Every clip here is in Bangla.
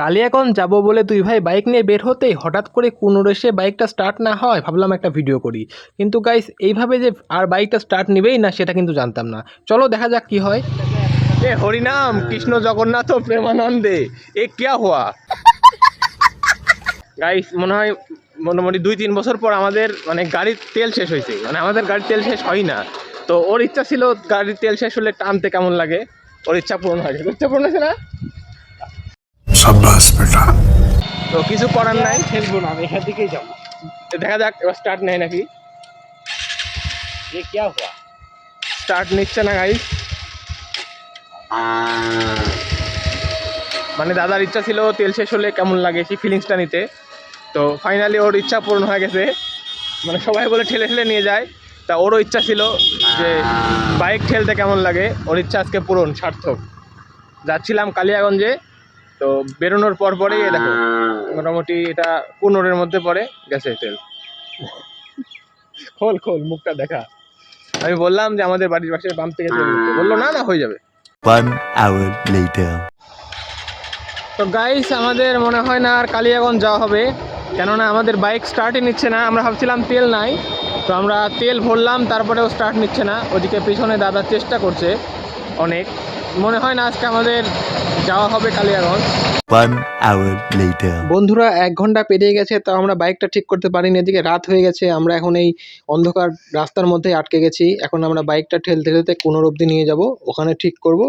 কালিয়াগঞ্জ যাব বলে দুই ভাই বাইক নিয়ে বের হতেই হঠাৎ করে কোনো রেসে বাইকটা স্টার্ট না হয় ভাবলাম একটা ভিডিও করি। কিন্তু গাইস এইভাবে যে আর বাইকটা স্টার্ট নেবেই না, সেটা কিন্তু জানতাম না। চলো দেখা যাক কি হয়। এ, হরিনাম, কৃষ্ণ জগন্নাথ প্রেমানন্দে, এ কিয়া হওয়া? গাইস মনে হয় মোটামুটি দুই তিন বছর পর আমাদের মানে গাড়ির তেল শেষ হয়েছে। মানে আমাদের গাড়ির তেল শেষ হয় না। তো ওর ইচ্ছা ছিল গাড়ির তেল শেষ হলে টানতে কেমন লাগে? ওর ইচ্ছা পূরণ তোর ইচ্ছা পূরণ হয়েছে না? शाबाश बेटा তো কিছু করার নাই খেলবো না আমি এখান থেকেই যাবো দেখা যাক এবার স্টার্ট নেয় নাকি ये क्या हुआ স্টার্ট নিচ্ছে না গাইস মানে দাদার ইচ্ছা ছিল তেল শেষ হলে কেমন লাগে সেই ফিলিংসটা নিতে তো ফাইনালি ওর ইচ্ছা পূরণ হয়ে গেছে মানে সবাই বলে ঠেলে ঠেলে নিয়ে যায় তা ওরও ইচ্ছা ছিল যে বাইক ঠেলতে কেমন লাগে ওর ইচ্ছা আজকে পূরণ সার্থক যাচ্ছিলাম কালিয়াগঞ্জে তো বেরোনোর পর পরেই দেখো মোটামুটি এটা পনেরোর মধ্যে পড়ে গেছে তেল। খোল খোল মুখটা দেখা। আমি বললাম যে আমাদের বাড়ির পাশে বাম থেকে তেল নিতে বলল না না হয়ে যাবে। One hour later. তো গাইস আমাদের মনে হয় না আর কালিয়াগঞ্জ যাওয়া হবে। কেননা আমাদের বাইক স্টার্টই নিচ্ছে না। আমরা ভাবছিলাম তেল নাই। তো আমরা তেল ভরলাম তারপরেও স্টার্ট নিচ্ছে না। ওদিকে পিছনে দাদা চেষ্টা করছে অনেক। মনে হয় না আজকে আমাদের যাওয়া হবে কালিয়াগঞ্জ। One hour later. বন্ধুরা এক ঘণ্টা পেরিয়ে গেছে তো আমরা বাইকটা ঠিক করতে পারিনি এদিকে রাত হয়ে গেছে আমরা এখন এই অন্ধকার রাস্তার মধ্যে আটকে গেছি। এখন আমরা বাইকটা ঠেলতে ঠেলতে কোনোর অবধি নিয়ে যাব ওখানে ঠিক করব।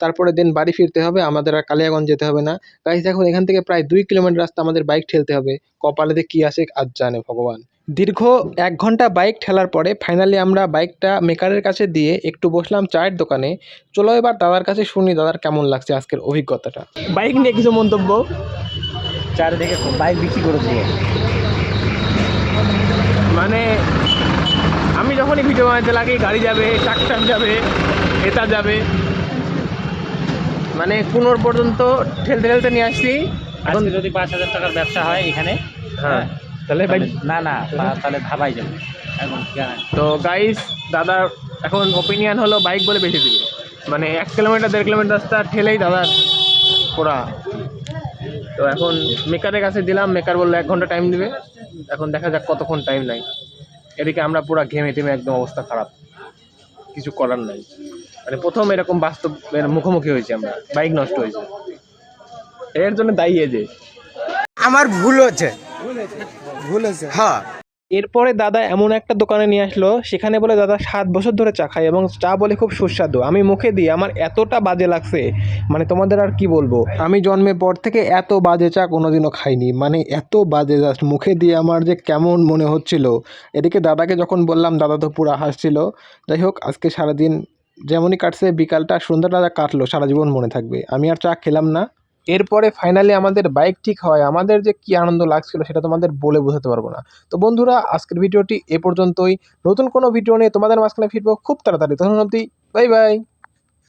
তারপরে দিন বাড়ি ফিরতে হবে আমাদের আর কালিয়াগঞ্জ যেতে হবে না। গাইস এখন এখান থেকে প্রায় দুই কিলোমিটার রাস্তা আমাদের বাইক ঠেলতে হবে। কপালেতে কি আসে আজ জানে ভগবান। দীর্ঘ এক ঘণ্টা বাইক ঠেলার পরে ফাইনালি আমরা বাইকটা মেকারের কাছে দিয়ে একটু বসলাম চায়ের দোকানে। চলো এবার দাদার কাছে শুনি দাদার কেমন লাগছে আজকের অভিজ্ঞতাটা। বাইক নিয়ে কিছু মন্তব্য? চারিদিকে বাইক বিক্রি করে দিয়ে মানে আমি যখনই ভিডিও বানাতে লাগি গাড়ি যাবে ট্রাক্টর যাবে এটা যাবে। মানে কোনোর পর্যন্ত ঠেলতে ঠেলতে নিয়ে আসছি। এখন যদি পাঁচ হাজার টাকার ব্যবসা হয় এখানে হ্যাঁ। তাহলে ভাই না না তাহলে ধাবাই যাবে। এখন তো গাইস দাদার এখন ওপিনিয়ন হলো বাইক বলে বেশি দিবে। মানে এক কিলোমিটার দেড় কিলোমিটার রাস্তা ঠেলেই দাদার পুরা তো এখন মেকারের কাছে দিলাম মেকার বলল এক ঘণ্টা টাইম দিবে। এখন দেখা যাক কতক্ষণ টাইম নাই এদিকে আমরা পুরো ঘেমে টেমে একদম অবস্থা খারাপ। কিছু করার নাই। মানে প্রথম এরকম বাস্তব মুখোমুখি হয়েছে আমরা। বাইক নষ্ট হয়েছে। এর জন্য দায়ী যে। আমার ভুল হচ্ছে। ভুল হচ্ছে হ্যাঁ। এরপরে দাদা এমন একটা দোকানে নিয়ে আসলো সেখানে বলে দাদা সাত বছর ধরে চা খায় এবং চা বলে খুব সুস্বাদু। আমি মুখে দিই আমার এতটা বাজে লাগছে। মানে তোমাদের আর কি বলব? আমি জন্মের পর থেকে এত বাজে চা কোনোদিনও খাইনি। মানে এত বাজে জাস্ট মুখে দিয়ে আমার যে কেমন মনে হচ্ছিল। এদিকে দাদাকে যখন বললাম দাদা তো পুরো হাসছিল। যাই হোক আজকে সারাদিন যেমনই কাটছে বিকালটা সন্ধ্যাটা কাটলো সারা জীবন মনে থাকবে। আমি আর চা খেলাম না। এরপরে ফাইনালি আমাদের বাইক ঠিক হয়, আমাদের যে কি আনন্দ লাগছিল সেটা তোমাদের বলে বোঝাতে পারব না। তো বন্ধুরা, আজকের ভিডিওটি এ পর্যন্তই। নতুন কোনো ভিডিও নিয়ে তোমাদের মাঝখানে ফিরবো। খুব তাড়াতাড়ি। তখন অবধি বাই বাই